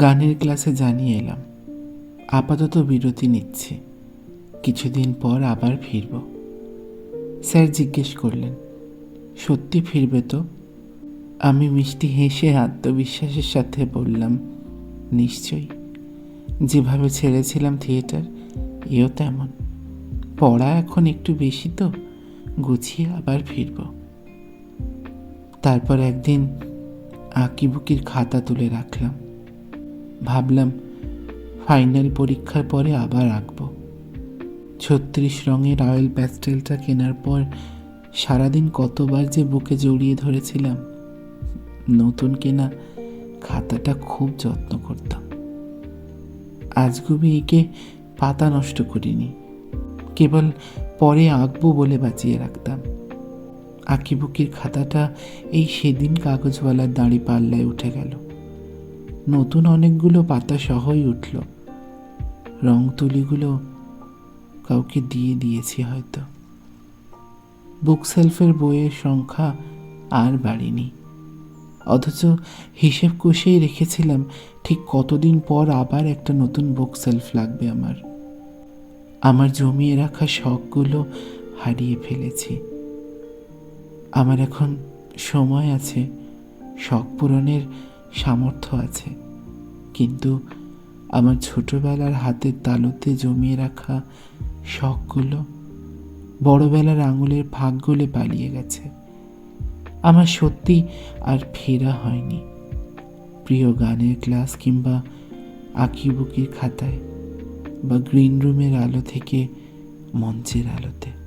গানের ক্লাসে জানিয়ে এলাম, আপাতত বিরতি নিচ্ছি। কিছুদিন পর আবার ফিরব। স্যার জিজ্ঞেস করলেন, সত্যি ফিরবে তো? আমি মিষ্টি হেসে আত্মবিশ্বাসের সাথে বললাম, নিশ্চয়ই। যেভাবে ছেড়েছিলাম থিয়েটার, এও তেমন। পড়া এখন একটু বেশি তো, গুছিয়ে আবার ফিরব। তারপর একদিন আঁকিবুকির খাতা তুলে রাখলাম। ভাবলাম ফাইনাল পরীক্ষার পরে আবার আঁকবো। ছত্রিশ রঙের অয়েল প্যাস্টেলটা কেনার পর সারাদিন কতবার যে বুকে জড়িয়ে ধরেছিলাম। নতুন কেনা খাতাটা খুব যত্ন করতাম। আজগুবি একে পাতা নষ্ট করিনি। কেবল পরে আঁকবো বলে বাঁচিয়ে রাখতাম। আঁকিবুকির খাতাটা এই সেদিন কাগজওয়ালার দাঁড়ি পাল্লায় উঠে গেল। নতুন অনেকগুলো পাতা সহই উঠল। রং তুলিগুলো কাউকে দিয়ে দিয়েছি হয়তো। বুক সেলফের বইয়ের সংখ্যা আর বাড়েনি। অথচ হিসেব কষেই রেখেছিলাম, ঠিক কতদিন পর আবার একটা নতুন বুক সেলফ লাগবে আমার। আমার জমিয়ে রাখা শখগুলো হারিয়ে ফেলেছি। আমার এখন সময় আছে শখ পূরণের সামর্থ্য আছে। কিন্তু আমার ছোটবেলার হাতের তালুতে জমিয়ে রাখা শখগুলো বড়বেলার আঙুলের ফাঁক গলে পালিয়ে গেছে। আমার সত্যি আর ফেরা হয়নি। প্রিয় গানের ক্লাস কিংবা আঁকিবুকির খাতায় বা গ্রিন রুমের আলো থেকে মঞ্চের আলোতে।